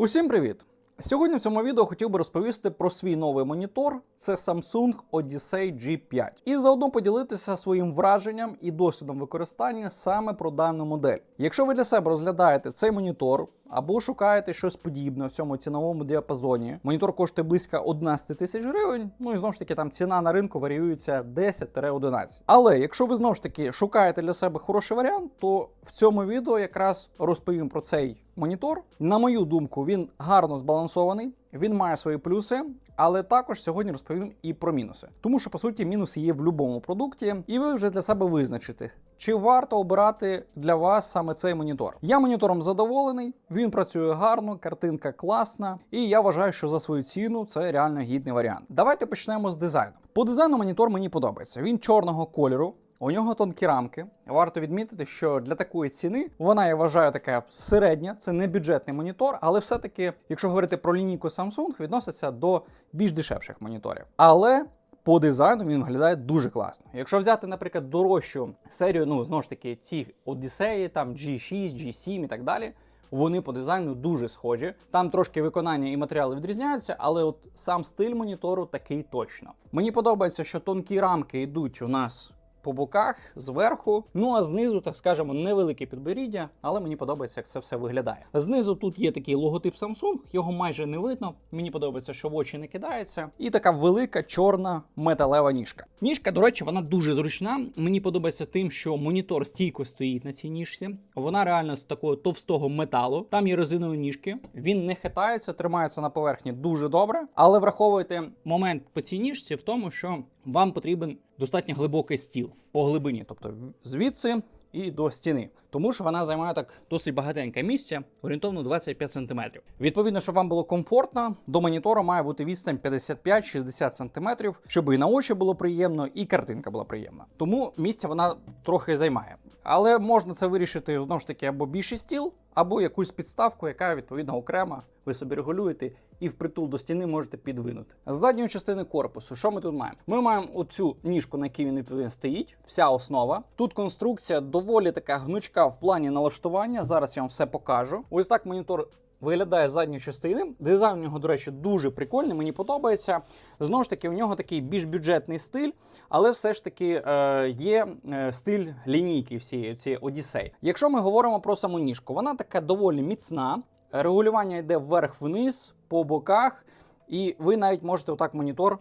Усім привіт! Сьогодні в цьому відео хотів би розповісти про свій новий монітор. Це Samsung Odyssey G5. І заодно поділитися своїм враженням і досвідом використання саме про дану модель. Якщо ви для себе розглядаєте цей монітор або шукаєте щось подібне в цьому ціновому діапазоні, монітор коштує близько 11 тисяч гривень. Ну і знову ж таки, там ціна на ринку варіюється 10-11. Але якщо ви знову ж таки шукаєте для себе хороший варіант, то в цьому відео якраз розповім про цей монітор. На мою думку, він гарно збалансований, він має свої плюси, але також сьогодні розповім і про мінуси. Тому що по суті мінуси є в будь-якому продукті, і ви вже для себе визначите, чи варто обирати для вас саме цей монітор. Я монітором задоволений, він працює гарно, картинка класна, і я вважаю, що за свою ціну це реально гідний варіант. Давайте почнемо з дизайну. По дизайну монітор мені подобається. Він чорного кольору. У нього тонкі рамки. Варто відмітити, що для такої ціни вона я вважаю така середня, це не бюджетний монітор, але все-таки, якщо говорити про лінійку Samsung, відноситься до більш дешевших моніторів. Але по дизайну він виглядає дуже класно. Якщо взяти, наприклад, дорожчу серію, ну знову ж таки, ці Odyssey, там G6, G7 і так далі. Вони по дизайну дуже схожі. Там трошки виконання і матеріали відрізняються, але от сам стиль монітору такий точно. Мені подобається, що тонкі рамки йдуть у нас по боках, зверху. Ну а знизу, так скажемо, невелике підборіддя, але мені подобається, як це все виглядає. Знизу тут є такий логотип Samsung, його майже не видно. Мені подобається, що в очі не кидається. І така велика чорна металева ніжка. Ніжка, до речі, вона дуже зручна. Мені подобається тим, що монітор стійко стоїть на цій ніжці. Вона реально з такого товстого металу. Там є резинові ніжки. Він не хитається, тримається на поверхні дуже добре. Але враховуйте момент по цій ніжці в тому, що вам потрібен достатньо глибокий стіл по глибині, тобто звідси і до стіни, тому що вона займає так досить багатеньке місце, орієнтовно 25 см. Відповідно, щоб вам було комфортно, до монітора має бути відстань 55-60 см, щоб і на очі було приємно, і картинка була приємна. Тому місця вона трохи займає. Але можна це вирішити знову ж таки або більший стіл, або якусь підставку, яка відповідно окрема. Ви собі регулюєте і впритул до стіни можете підвинути. З задньої частини корпусу, що ми тут маємо? Ми маємо оцю ніжку, на якій він стоїть, вся основа. Тут конструкція доволі така гнучка в плані налаштування. Зараз я вам все покажу. Ось так монітор. Виглядає з задньої частини. Дизайн у нього, до речі, дуже прикольний, мені подобається. Знову ж таки, у нього такий більш бюджетний стиль, але все ж таки е, є е, стиль лінійки всієї цієї Odyssey. Якщо ми говоримо про саму ніжку, вона така доволі міцна. Регулювання йде вверх-вниз, по боках, і ви навіть можете отак монітор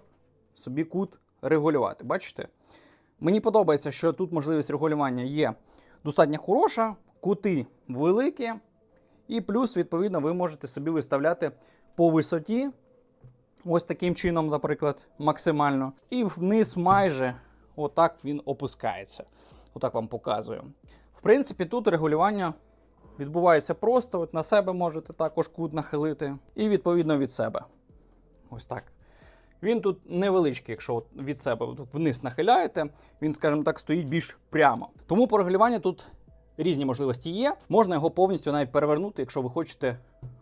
собі кут регулювати. Бачите? Мені подобається, що тут можливість регулювання є достатньо хороша, кути великі, і плюс, відповідно, ви можете собі виставляти по висоті. Ось таким чином, наприклад, максимально. І вниз майже отак він опускається. Отак вам показую. В принципі, тут регулювання відбувається просто. От на себе можете також кут нахилити, і відповідно від себе. Ось так. Він тут невеличкий, якщо від себе вниз нахиляєте, він, скажімо так, стоїть більш прямо. Тому по регулюванню тут різні можливості є. Можна його повністю навіть перевернути, якщо ви хочете.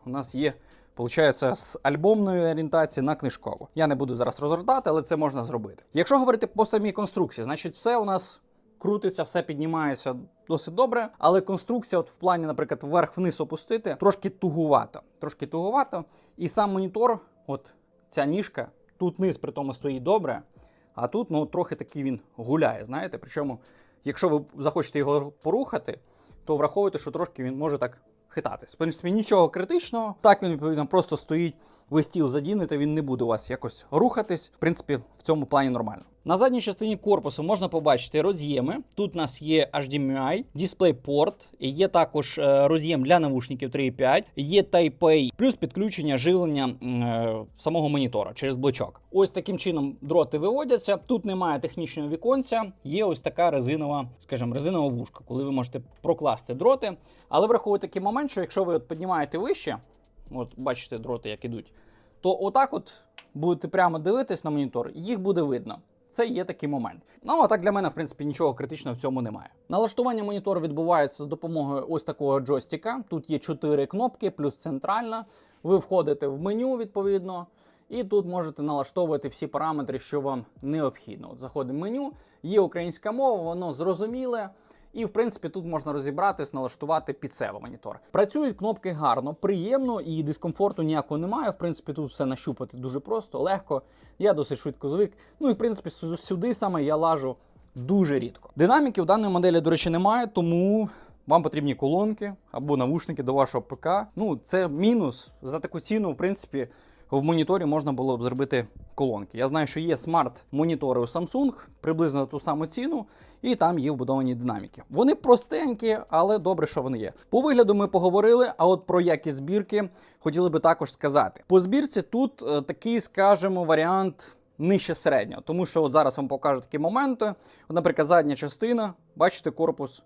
У нас є. Получається, з альбомної орієнтації на книжкову. Я не буду зараз розгортати, але це можна зробити. Якщо говорити по самій конструкції, значить, все у нас крутиться, все піднімається досить добре. Але конструкція, от в плані, наприклад, вверх-вниз опустити, трошки тугувато. Трошки тугувато. І сам монітор, от ця ніжка, тут низ при тому стоїть добре, а тут ну, трохи такий він гуляє. Знаєте, причому, якщо ви захочете його порухати, то враховуйте, що трошки він може так хитатись. В принципі, нічого критичного. Так він відповідно просто стоїть, ви стіл задінете, він не буде у вас якось рухатись. В принципі, в цьому плані нормально. На задній частині корпусу можна побачити роз'єми. Тут у нас є HDMI, DisplayPort, є також е, роз'єм для навушників 3.5, є Type-A, плюс підключення живлення е, самого монітора через блочок. Ось таким чином дроти виводяться. Тут немає технічного віконця, є ось така резинова, скажімо, резинова вушка, коли ви можете прокласти дроти. Але враховуйте такий момент, що якщо ви піднімаєте вище, от бачите дроти, як ідуть, то отак от будете прямо дивитись на монітор, їх буде видно. Це є такий момент. Ну а так для мене, в принципі, нічого критичного в цьому немає. Налаштування монітору відбувається за допомогою ось такого джойстика. Тут є 4 кнопки, плюс центральна. Ви входите в меню відповідно. І тут можете налаштовувати всі параметри, що вам необхідно. От заходимо в меню, є українська мова, воно зрозуміле. І в принципі тут можна розібратись, налаштувати під себе монітор. Працюють кнопки гарно, приємно і дискомфорту ніякого немає. В принципі, тут все нащупати дуже просто, легко. Я досить швидко звик. Ну і в принципі сюди саме я лажу дуже рідко. Динаміки в даної моделі, до речі, немає, тому вам потрібні колонки або навушники до вашого ПК. Ну, це мінус. За таку ціну, в принципі, в моніторі можна було б зробити колонки. Я знаю, що є смарт-монітори у Samsung, приблизно ту саму ціну, і там є вбудовані динаміки. Вони простенькі, але добре, що вони є. По вигляду ми поговорили, а от про якість збірки хотіли би також сказати. По збірці тут е, такий, скажімо, варіант. Нижче середнього, тому що от зараз вам покажу такі моменти. От, наприклад, задня частина, бачите, корпус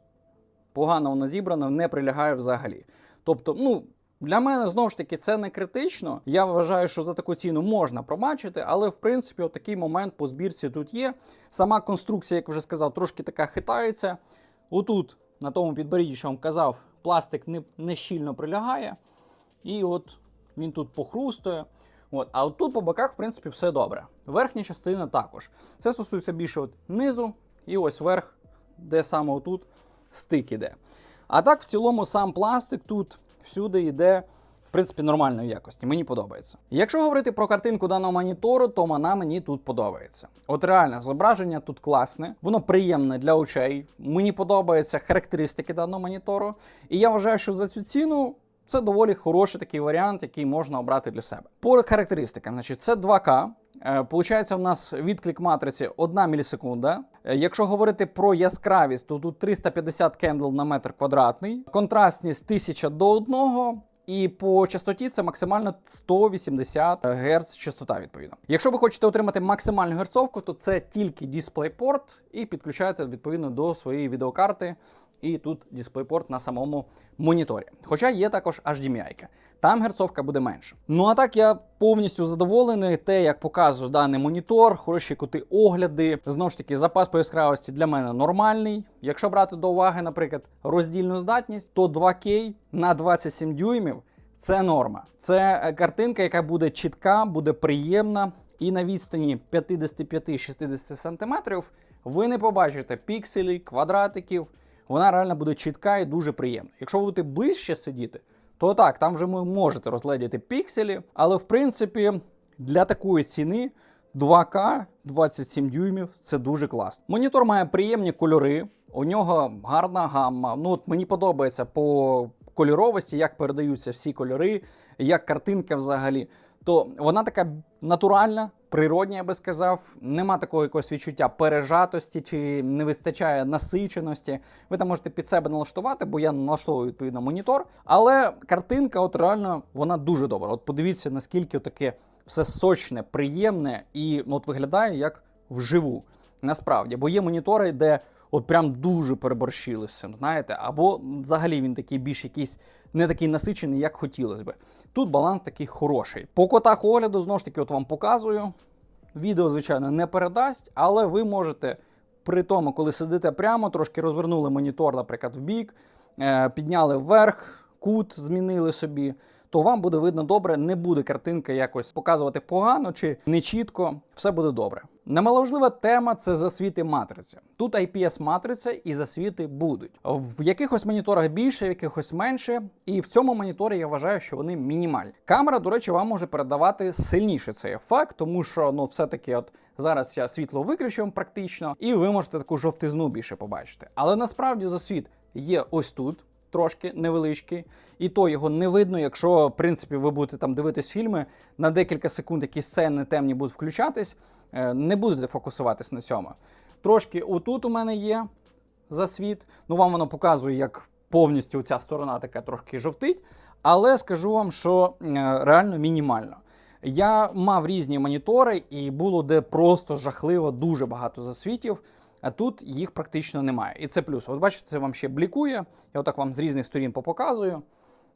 погано вона зібрана, не прилягає взагалі. Тобто, ну. Для мене знову ж таки це не критично. Я вважаю, що за таку ціну можна пробачити, але в принципі такий момент по збірці тут є. Сама конструкція, як вже сказав, трошки така хитається. Отут, на тому підборідді, що вам казав, пластик не, не щільно прилягає. І от він тут похрустує. От. А от тут по боках, в принципі, все добре. Верхня частина також. Це стосується більше от низу, і ось верх, де саме отут стик іде. А так, в цілому, сам пластик тут всюди йде. В принципі, нормальної якості, мені подобається. Якщо говорити про картинку даного монітору, то вона мені тут подобається. От реально, зображення тут класне, воно приємне для очей. Мені подобаються характеристики даного монітору. І я вважаю, що за цю ціну це доволі хороший такий варіант, який можна обрати для себе. По характеристикам, значить, це 2К. Е, Получається, в нас відклик матриці 1 мілісекунда. Е, Якщо говорити про яскравість, то тут 350 кендл на метр квадратний, контрастність 1000 до 1. І по частоті це максимально 180 Гц частота, відповідно. Якщо ви хочете отримати максимальну герцовку, то це тільки DisplayPort і підключаєте відповідно до своєї відеокарти. І тут DisplayPort на самому моніторі. Хоча є також HDMI. Там герцовка буде менше. Ну а так я повністю задоволений те, як показує даний монітор, хороші кути огляди. Знову ж таки, запас по яскравості для мене нормальний. Якщо брати до уваги, наприклад, роздільну здатність, то 2К на 27 дюймів це норма. Це е, картинка, яка буде чітка, буде приємна. І на відстані 55-60 см ви не побачите пікселів, квадратиків. Вона реально буде чітка і дуже приємна. Якщо ви будете ближче сидіти, то так, там вже ви можете розгледіти пікселі, але в принципі для такої ціни 2К 27 дюймів це дуже класно. Монітор має приємні кольори, у нього гарна гамма. Ну от мені подобається по кольоровості, як передаються всі кольори, як картинка взагалі. То вона така натуральна, природня, я би сказав. Нема такого якогось відчуття пережатості чи не вистачає насиченості. Ви там можете під себе налаштувати, бо я налаштовую відповідно монітор. Але картинка, от реально, вона дуже добра. От подивіться, наскільки таке все сочне, приємне і ну, от виглядає як вживу. Насправді, бо є монітори, де от прям дуже переборщили з цим, знаєте, або взагалі він такий більш якийсь не такий насичений, як хотілося би. Тут баланс такий хороший. По котах огляду, знову ж таки, от вам показую. Відео, звичайно, не передасть, але ви можете при тому, коли сидите прямо, трошки розвернули монітор, наприклад, в бік, е, підняли вверх, кут змінили собі, то вам буде видно добре, не буде картинка якось показувати погано чи нечітко, все буде добре. Немаловажлива тема це засвіти матриці. Тут IPS-матриця і засвіти будуть. В якихось моніторах більше, в якихось менше. І в цьому моніторі я вважаю, що вони мінімальні. Камера, до речі, вам може передавати сильніше цей ефект, тому що ну, все-таки, от зараз я світло виключив практично, і ви можете таку жовтизну більше побачити. Але насправді засвіт є ось тут. Трошки невеличкий, і то його не видно, якщо в принципі ви будете там дивитись фільми на декілька секунд, якісь сцени темні будуть включатись, е, не будете фокусуватись на цьому. Трошки отут у мене є засвіт. Ну вам воно показує, як повністю ця сторона така трошки жовтить. Але скажу вам, що е, реально мінімально. Я мав різні монітори, і було де просто жахливо дуже багато засвітів. А тут їх практично немає. І це плюс. От бачите, це вам ще блікує. Я отак вам з різних сторін попоказую.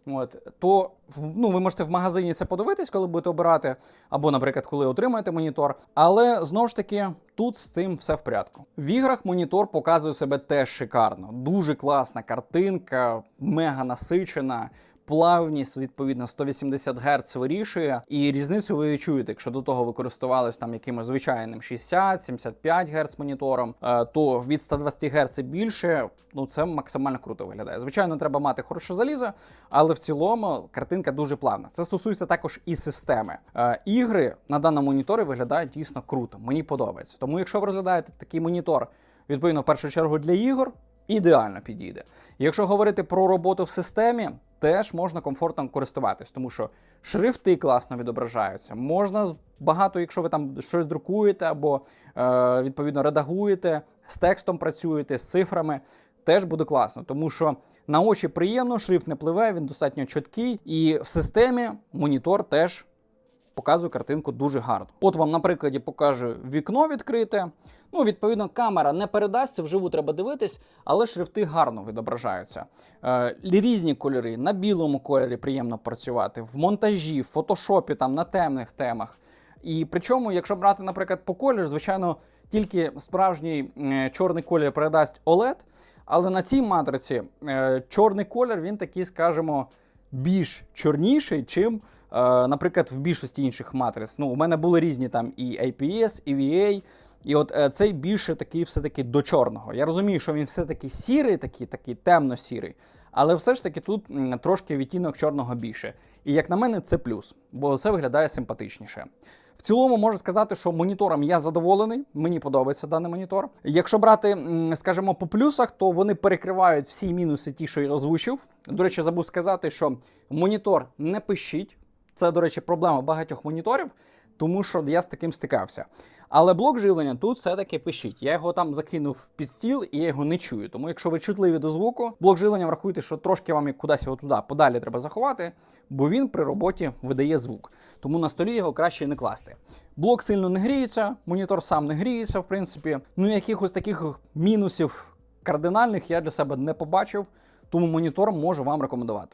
От, то ну, ви можете в магазині це подивитись, коли будете обирати, або, наприклад, коли отримаєте монітор. Але знову ж таки, тут з цим все в порядку. В іграх монітор показує себе теж шикарно. Дуже класна картинка, мега насичена, плавність, відповідно, 180 Гц вирішує, і різницю ви відчуєте, якщо до того ви користувались там якимось звичайним 60-75 Гц монітором, е, то від 120 Гц і більше, ну це максимально круто виглядає. Звичайно, треба мати хороше залізо, але в цілому картинка дуже плавна. Це стосується також і системи. Е, Ігри на даному моніторі виглядають дійсно круто. Мені подобається. Тому, якщо ви розглядаєте такий монітор, відповідно, в першу чергу для ігор, ідеально підійде. Якщо говорити про роботу в системі, теж можна комфортно користуватись, тому що шрифти класно відображаються. Можна багато, якщо ви там щось друкуєте або е, відповідно редагуєте, з текстом працюєте, з цифрами. Теж буде класно, тому що на очі приємно, шрифт не пливе, він достатньо чіткий, і в системі монітор теж показує картинку дуже гарно. От вам на прикладі покажу вікно відкрите. Ну, відповідно, камера не передасть, це вживу треба дивитись, але шрифти гарно відображаються. Е, різні кольори, на білому кольорі приємно працювати, в монтажі, в фотошопі, там на темних темах. І причому, якщо брати, наприклад, по кольору, звичайно, тільки справжній чорний колір передасть OLED, але на цій матриці е, чорний колір він такий, скажімо, більш чорніший, чим, наприклад, в більшості інших матриць. Ну, у мене були різні там і IPS, і VA. І от е, цей більше такий все-таки до чорного. Я розумію, що він все-таки сірий, такий, такий темно-сірий, але все ж таки тут трошки відтінок чорного більше. І як на мене, це плюс, бо це виглядає симпатичніше. В цілому можу сказати, що монітором я задоволений, мені подобається даний монітор. Якщо брати, скажімо, по плюсах, то вони перекривають всі мінуси, ті, що я озвучив. До речі, забув сказати, що монітор не пищить. Це, до речі, проблема багатьох моніторів, тому що я з таким стикався. Але блок живлення тут все-таки пищить. Я його там закинув під стіл і я його не чую. Тому якщо ви чутливі до звуку, блок живлення врахуйте, що трошки вам кудись його туди подалі треба заховати, бо він при роботі видає звук. Тому на столі його краще не класти. Блок сильно не гріється, монітор сам не гріється, в принципі. Ну якихось таких мінусів кардинальних я для себе не побачив, тому монітор можу вам рекомендувати.